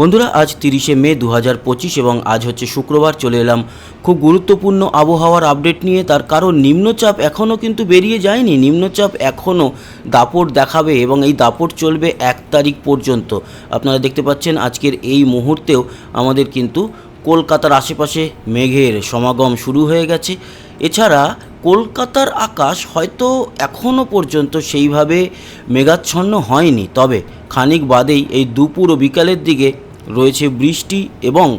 বন্ধুরা, আজ তিরিশে মে দু হাজার পঁচিশ এবং আজ হচ্ছে শুক্রবার, চলে এলাম খুব গুরুত্বপূর্ণ আবহাওয়ার আপডেট নিয়ে। তার কারণ, নিম্নচাপ এখনও কিন্তু বেরিয়ে যায়নি। নিম্নচাপ এখনও দাপট দেখাবে এবং এই দাপট চলবে এক তারিখ পর্যন্ত। আপনারা দেখতে পাচ্ছেন, আজকের এই মুহূর্তেও আমাদের কিন্তু কলকাতার আশেপাশে মেঘের সমাগম শুরু হয়ে গেছে। এছাড়া, কলকাতার আকাশ হয়তো এখনও পর্যন্ত সেইভাবে মেঘাচ্ছন্ন হয়নি। তবে, খানিক বাদেই এই দুপুর ও বিকালের দিকে রয়েছে বৃষ্টি এবং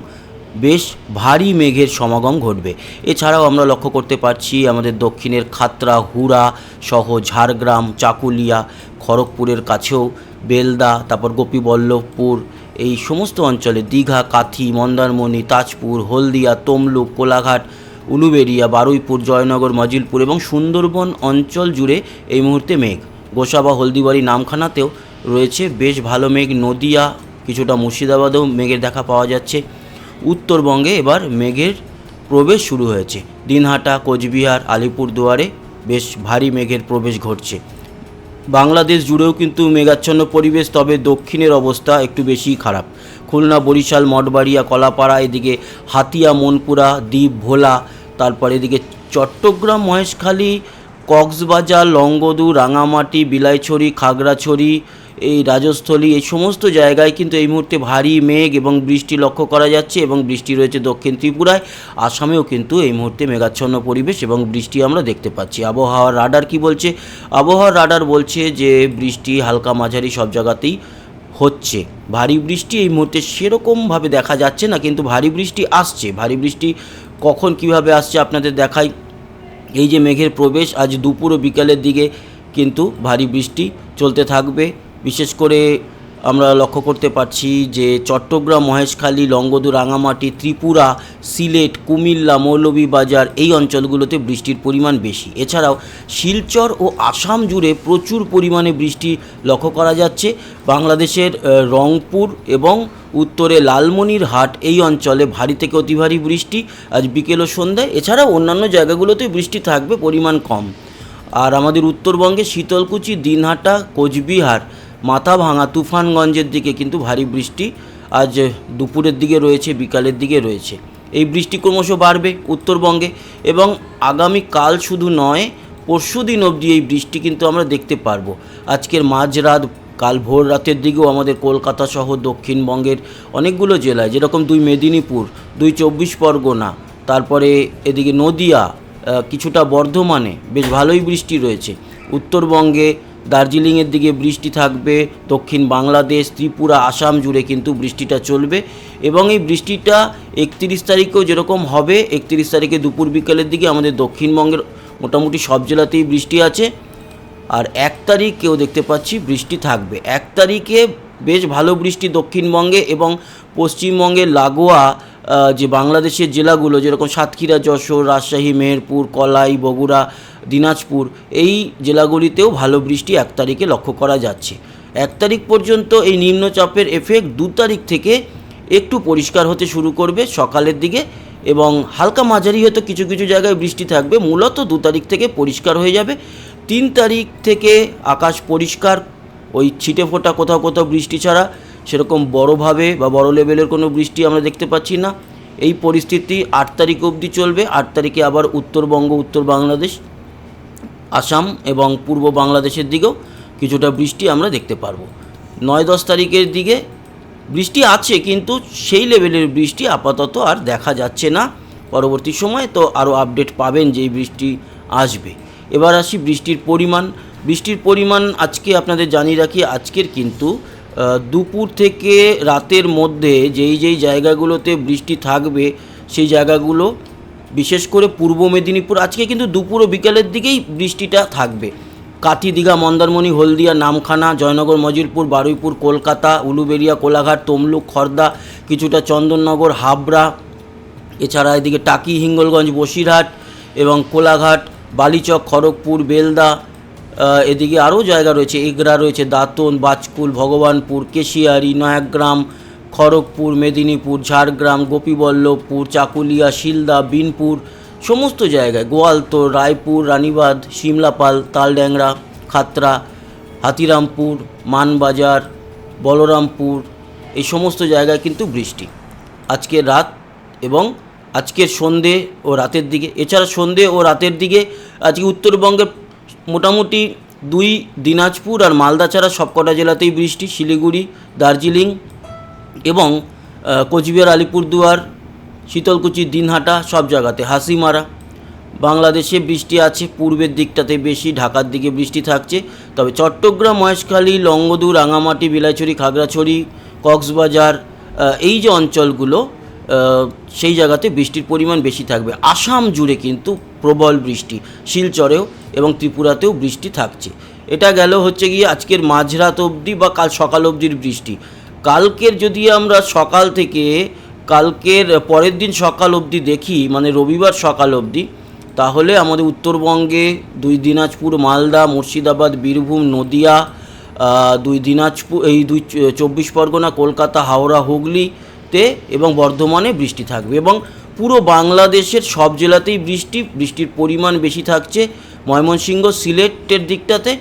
বেশ ভারী মেঘের সমাগম ঘটবে। এছাড়াও আমরা লক্ষ্য করতে পারছি আমাদের দক্ষিণের খাতরা, হুড়া সহ ঝাড়গ্রাম, চাকুলিয়া, খড়গপুরের কাছেও বেলদা, তারপর গোপীবল্লভপুর, এই সমস্ত অঞ্চলে দীঘা, কাথি, মন্দারমণি, তাজপুর, হলদিয়া, তমলুক, কোলাঘাট উলুবেড়িয়া বারুইপুর, জয়নগর, মজিলপুর এবং সুন্দরবন অঞ্চল জুড়ে এই মুহূর্তে মেঘ। গোসাবা, হলদিবাড়ি, নামখানাতেও রয়েছে বেশ ভালো মেঘ। নদিয়া কিছুটা মুর্শিদাবাদেও মেঘের দেখা পাওয়া যাচ্ছে। উত্তরবঙ্গে এবার মেঘের প্রবেশ শুরু হয়েছে। দিনহাটা, কোচবিহার, আলিপুরদুয়ারে বেশ ভারী মেঘের প্রবেশ ঘটছে। বাংলাদেশ জুড়েও কিন্তু মেঘাচ্ছন্ন পরিবেশ, তবে দক্ষিণের অবস্থা একটু বেশি খারাপ। খুলনা, বরিশাল, মঠবাড়িয়া, কলাপাড়া, এদিকে হাতিয়া, মনপুরা, দ্বীপ, ভোলা, তারপর এদিকে চট্টগ্রাম, মহেশখালী, কক্সবাজার, লংগদু, রাঙামাটি, বিলাইছড়ি, খাগড়াছড়ি এই রাজস্থলী, এই সমস্ত জায়গায় কিন্তু এই মুহূর্তে ভারী মেঘ এবং বৃষ্টি লক্ষ্য করা যাচ্ছে এবং বৃষ্টি রয়েছে দক্ষিণ ত্রিপুরায়। আসামেও কিন্তু এই মুহূর্তে মেঘাচ্ছন্ন পরিবেশ এবং বৃষ্টি আমরা দেখতে পাচ্ছি। আবহাওয়ার রাডার কি বলছে? আবহাওয়ার রাডার বলছে যে, বৃষ্টি হালকা মাঝারি সব জায়গাতেই হচ্ছে। ভারী বৃষ্টি এই মুহূর্তে সেরকমভাবে দেখা যাচ্ছে না, কিন্তু ভারী বৃষ্টি আসছে। ভারী বৃষ্টি কখন কীভাবে আসছে আপনাদের দেখাই। এই যে মেঘের প্রবেশ, আজ দুপুর ও বিকালের দিকে কিন্তু ভারী বৃষ্টি চলতে থাকবে। বিশেষ করে আমরা লক্ষ্য করতে পারছি যে চট্টগ্রাম, মহেশখালী, লংগদু, রাঙামাটি, ত্রিপুরা, সিলেট, কুমিল্লা, মৌলভীবাজার এই অঞ্চলগুলোতে বৃষ্টির পরিমাণ বেশি। এছাড়াও শিলচর ও আসাম জুড়ে প্রচুর পরিমাণে বৃষ্টি লক্ষ্য করা যাচ্ছে। বাংলাদেশের রংপুর এবং উত্তরে লালমনিরহাট এই অঞ্চলে ভারী থেকে অতি ভারী বৃষ্টি আজ বিকেল ও সন্ধ্যায়। এছাড়াও অন্যান্য জায়গাগুলোতে বৃষ্টি থাকবে, পরিমাণ কম। আর আমাদের উত্তরবঙ্গে শীতলকুচি, দিনহাটা, কোচবিহার মাথাভাঙা তুফানগঞ্জের দিকে কিন্তু ভারী বৃষ্টি আজ দুপুরের দিকে রয়েছে, বিকালের দিকে রয়েছে। এই বৃষ্টি ক্রমশ বাড়বে উত্তরবঙ্গে এবং আগামী কাল শুধু নয়, পরশু দিন অবধি এই বৃষ্টি কিন্তু আমরা দেখতে পারব। আজকের মাঝরাত, কাল ভোর রাতের দিকেও আমাদের কলকাতা সহ দক্ষিণবঙ্গের অনেকগুলো জেলায়, যেরকম দুই মেদিনীপুর, দুই চব্বিশ পরগনা, তারপরে এদিকে নদিয়া কিছুটা বর্ধমানে বেশ ভালোই বৃষ্টি রয়েছে। উত্তরবঙ্গে দার্জিলিংয়ের দিকে বৃষ্টি থাকবে, দক্ষিণ বাংলাদেশ, ত্রিপুরা, আসাম জুড়ে কিন্তু বৃষ্টিটা চলবে এবং এই বৃষ্টিটা একত্রিশ তারিখেও যেরকম হবে, একত্রিশ তারিখে দুপুর বিকেলের দিকে আমাদের দক্ষিণবঙ্গের মোটামুটি সব জেলাতেই বৃষ্টি আছে আর এক তারিখেও দেখতে পাচ্ছি বৃষ্টি থাকবে। এক তারিখে বেশ ভালো বৃষ্টি দক্ষিণবঙ্গে এবং পশ্চিমবঙ্গের লাগোয়া যে বাংলাদেশের জেলাগুলো যেরকম সাতক্ষীরা, যশোর, রাজশাহী, মেহেরপুর, কলাই, বগুড়া, দিনাজপুর, এই জেলাগুলিতেও ভালো বৃষ্টি এক তারিখে লক্ষ্য করা যাচ্ছে। এক তারিখ পর্যন্ত এই নিম্নচাপের এফেক্ট দু তারিখ থেকে একটু পরিষ্কার হতে শুরু করবে সকালের দিকে এবং হালকা মাঝারি হয়তো কিছু কিছু জায়গায় বৃষ্টি থাকবে, মূলত দু তারিখ থেকে পরিষ্কার হয়ে যাবে। তিন তারিখ থেকে আকাশ পরিষ্কার, ওই ছিটে ফোটা কোথাও কোথাও বৃষ্টি ছাড়া। সেরকম বড়োভাবে বা বড় লেভেলের কোনো বৃষ্টি আমরা দেখতে পাচ্ছি না। এই পরিস্থিতি আট তারিখ অবধি চলবে। আট তারিখে আবার উত্তরবঙ্গ, উত্তর বাংলাদেশ, আসাম এবং পূর্ব বাংলাদেশের দিকেও কিছুটা বৃষ্টি আমরা দেখতে পারব। নয় দশ তারিখের দিকে বৃষ্টি আছে কিন্তু সেই লেভেলের বৃষ্টি আপাতত আর দেখা যাচ্ছে না। পরবর্তী সময়ে তো আরও আপডেট পাবেন যে বৃষ্টি আসবে। এবার আসি বৃষ্টির পরিমাণ। বৃষ্টির পরিমাণ আজকে আপনাদের জানিয়ে রাখি, আজকের কিন্তু দুপুর থেকে রাতের মধ্যে যেই যেই জায়গাগুলোতে বৃষ্টি থাকবে, সেই জায়গাগুলো, বিশেষ করে পূর্ব মেদিনীপুর, আজকে কিন্তু দুপুর ও বিকালের দিকেই বৃষ্টিটা থাকবে। কাথি দীঘা মন্দারমণি, হলদিয়া, নামখানা, জয়নগর, মজিলপুর, বারুইপুর, কলকাতা, উলুবেড়িয়া, কোলাঘাট, তমলুক, খর্দা, কিছুটা চন্দননগর, হাবড়া, এছাড়া এদিকে টাকি, হিঙ্গলগঞ্জ, বসিরহাট এবং কোলাঘাট, বালিচক, খড়গপুর, বেলদা এদিকে আরও জায়গা রয়েছে, এগরা রয়েছে, দাঁতন, বাজকুল, ভগবানপুর, কেশিয়ারি, নয়াগ্রাম, খড়গপুর, মেদিনীপুর, ঝাড়গ্রাম, গোপীবল্লভপুর, চাকুলিয়া, শিলদা, বিনপুর, সমস্ত জায়গায় গোয়ালতোড় রায়পুর, রানীবাঁধ সিমলাপাল তালড্যাংরা, খাতরা, হাতিরামপুর, মানবাজার, বলরামপুর, এই সমস্ত জায়গায় কিন্তু বৃষ্টি। আজকের রাত এবং আজকের সন্ধে ও রাতের দিকে, এছাড়া সন্ধে ও রাতের দিকে আজকে উত্তরবঙ্গের মোটামুটি দুই, দিনাজপুর আর মালদা ছাড়া সবকটা জেলাতেই বৃষ্টি, শিলিগুড়ি, দার্জিলিং এবং কোচবিহার, আলিপুরদুয়ার, শীতলকুচি, দিনহাটা সব জায়গাতে, হাসিমারা। বাংলাদেশে বৃষ্টি আছে, পূর্বের দিকটাতে বেশি, ঢাকার দিকে বৃষ্টি থাকছে। তবে চট্টগ্রাম, মহেশখালী, লংগদু, রাঙামাটি, বিলাইছড়ি, খাগড়াছড়ি, কক্সবাজার এই যে অঞ্চলগুলো সেই জায়গাতে বৃষ্টির পরিমাণ বেশি থাকবে। আসাম জুড়ে কিন্তু প্রবল বৃষ্টি। শিলচরেও এবং ত্রিপুরাতেও বৃষ্টি থাকছে। এটা গেল হচ্ছে গিয়ে আজকের মাঝরাত অবধি বা কাল সকাল অবধির বৃষ্টি। কালকের যদি আমরা সকাল থেকে কালকের পরের দিন সকাল অবধি দেখি মানে রবিবার সকাল অবধি, তাহলে আমাদের উত্তরবঙ্গে দুই দিনাজপুর, মালদা, মুর্শিদাবাদ, বীরভূম, নদিয়া দুই দিনাজপুর এই দুই চব্বিশ পরগনা, কলকাতা, হাওড়া হুগলিতে এবং বর্ধমানে বৃষ্টি থাকবে এবং পুরো বাংলাদেশের সব জেলাতেই বৃষ্টি, বৃষ্টির পরিমাণ বেশি থাকছে। ময়মনসিংহ, সিলেটের দিকটাতে।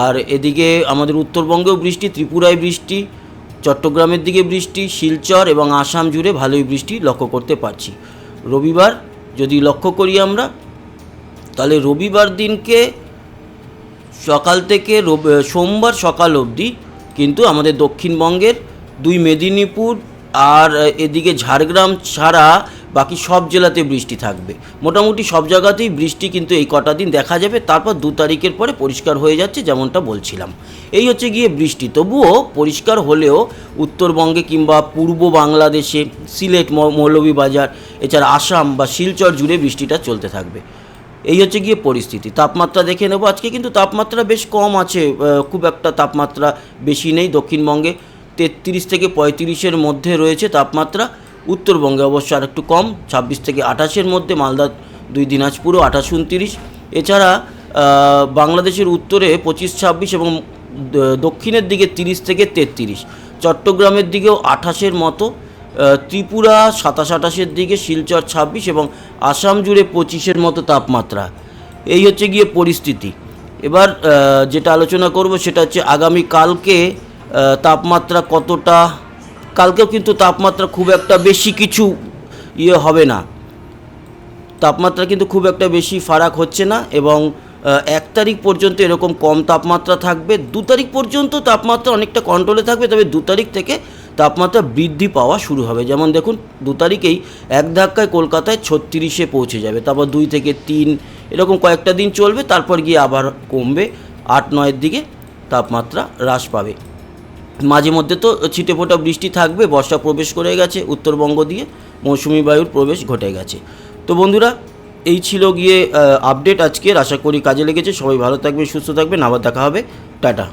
আর এদিকে আমাদের উত্তরবঙ্গেও বৃষ্টি, ত্রিপুরায় বৃষ্টি, চট্টগ্রামের দিকে বৃষ্টি, শিলচর এবং আসাম জুড়ে ভালোই বৃষ্টি লক্ষ্য করতে পারছি। রবিবার যদি লক্ষ্য করি আমরা, তাহলে রবিবার দিনকে সকাল থেকে সোমবার সকাল অবধি কিন্তু আমাদের দক্ষিণবঙ্গের দুই মেদিনীপুর আর এদিকে ঝাড়গ্রাম ছাড়া বাকি সব জেলাতে বৃষ্টি থাকবে। মোটামুটি সব জায়গাতেই বৃষ্টি কিন্তু এই কটা দিন দেখা যাবে, তারপর দু তারিখের পরে পরিষ্কার হয়ে যাচ্ছে যেমনটা বলছিলাম। এই হচ্ছে গিয়ে বৃষ্টি। তবুও পরিষ্কার হলেও উত্তরবঙ্গে কিংবা পূর্ব বাংলাদেশে, সিলেট মৌলভীবাজার, এছাড়া আসাম বা শিলচর জুড়ে বৃষ্টিটা চলতে থাকবে। এই হচ্ছে গিয়ে পরিস্থিতি। তাপমাত্রা দেখে নেব। আজকে কিন্তু তাপমাত্রা বেশ কম আছে খুব একটা তাপমাত্রা বেশি নেই দক্ষিণবঙ্গে। তেত্রিশ থেকে পঁয়ত্রিশের মধ্যে রয়েছে তাপমাত্রা। উত্তরবঙ্গে অবশ্য আর একটু কম, ছাব্বিশ থেকে আঠাশের মধ্যে, মালদা দুই, দিনাজপুরও আঠাশ, উনতিরিশ। এছাড়া বাংলাদেশের উত্তরে পঁচিশ, ছাব্বিশ এবং দক্ষিণের দিকে তিরিশ থেকে তেত্রিশ। চট্টগ্রামের দিকেও আঠাশের মতো ত্রিপুরা সাতাশ, আঠাশের দিকে, শিলচর ছাব্বিশ এবং আসাম জুড়ে পঁচিশের মতো তাপমাত্রা। এই হচ্ছে গিয়ে পরিস্থিতি। এবার যেটা আলোচনা করব সেটা হচ্ছে আগামী কালকে তাপমাত্রা কতটা? কালকেও কিন্তু তাপমাত্রা খুব একটা বেশি কিছু ইয়ে হবে না। তাপমাত্রা কিন্তু খুব একটা বেশি ফারাক হচ্ছে না এবং এক তারিখ পর্যন্ত এরকম কম তাপমাত্রা থাকবে। দু তারিখ পর্যন্ত তাপমাত্রা অনেকটা কন্ট্রোলে থাকবে, তবে দু তারিখ থেকে তাপমাত্রা বৃদ্ধি পাওয়া শুরু হবে। যেমন দেখুন, দু তারিখেই এক ধাক্কায় কলকাতায় ছত্রিশে পৌঁছে যাবে, তারপর দুই থেকে তিন, এরকম কয়েকটা দিন চলবে, তারপর গিয়ে আবার কমবে, আট, নয়ের দিকে তাপমাত্রা হ্রাস পাবে। মাঝে মধ্যে তো ছিটেফোঁটা বৃষ্টি থাকবে, বর্ষা প্রবেশ করে গেছে, উত্তরবঙ্গ দিয়ে মৌসুমি বায়ুর প্রবেশ ঘটে গেছে। তো বন্ধুরা, এই ছিল গিয়ে আপডেট আজকের, আশা করি কাজে লেগেছে, সবাই ভালো থাকবে সুস্থ থাকবেন, আবার দেখা হবে, টাটা।